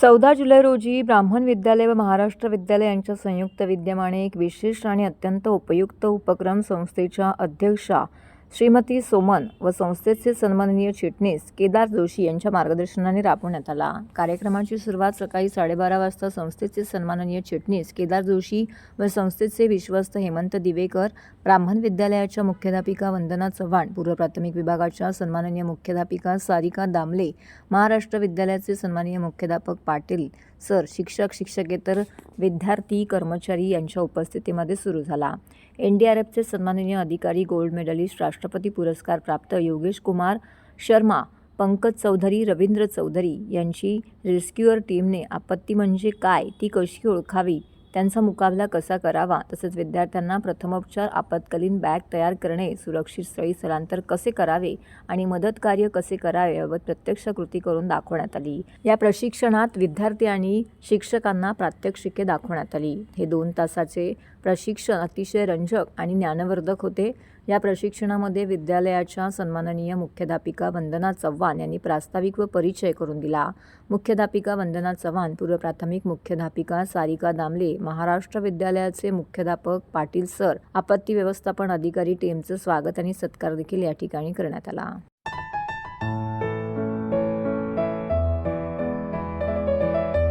चौदा जुलै रोजी ब्राह्मण विद्यालय व महाराष्ट्र विद्यालय यांच्या संयुक्त विद्यमाने एक विशिष्ट आणि अत्यंत उपयुक्त उपक्रम संस्थेच्या अध्यक्षा श्रीमती सोमन व संस्थेचे सन्माननीय चिटणीस केदार जोशी यांच्या मार्गदर्शनाने राबवण्यात आला. कार्यक्रमाची सुरुवात सकाळी साडेबारा वाजता संस्थेचे सन्माननीय चिटणीस केदार जोशी व संस्थेचे विश्वस्त हेमंत दिवेकर ब्राह्मण विद्यालयाच्या मुख्याध्यापिका वंदना चव्हाण पूर्व प्राथमिक विभागाच्या सन्माननीय मुख्याध्यापिका सारिका दामले महाराष्ट्र विद्यालयाचे सन्माननीय मुख्याध्यापक पाटील सर शिक्षक शिक्षकेतर विद्यार्थी कर्मचारी यांच्या उपस्थितीमध्ये सुरू झाला. एन डी आर एफचे सन्माननीय अधिकारी गोल्ड मेडलिस्ट राष्ट्रपती पुरस्कार प्राप्त योगेश कुमार शर्मा पंकज चौधरी रवींद्र चौधरी यांची रेस्क्युअर टीमने आपत्ती म्हणजे काय ती कशी ओळखावी त्यांचा मुकाबला कसा करावा? तसंच विद्यार्थ्यांना प्रथमोपचार आपत्कालीन बॅग तयार करणे सुरक्षित स्थळी स्थलांतर कसे करावे आणि मदत कार्य कसे करावे याबाबत प्रत्यक्ष कृती करून दाखवण्यात आली. या प्रशिक्षणात विद्यार्थी आणि शिक्षकांना प्रात्यक्षिके दाखवण्यात आली. हे दोन तासाचे प्रशिक्षण अतिशय रंजक आणि ज्ञानवर्धक होते. या प्रशिक्षणामध्ये विद्यालयाच्या सन्माननीय मुख्याध्यापिका वंदना चव्हाण यांनी प्रास्ताविक व परिचय करून दिला. मुख्याध्यापिका वंदना चव्हाण पूर्व प्राथमिक मुख्याध्यापिका सारिका दामले महाराष्ट्र विद्यालयाचे मुख्याध्यापक पाटील सर आपत्ती व्यवस्थापन अधिकारी टीमचं स्वागत आणि सत्कार देखील या ठिकाणी करण्यात आला.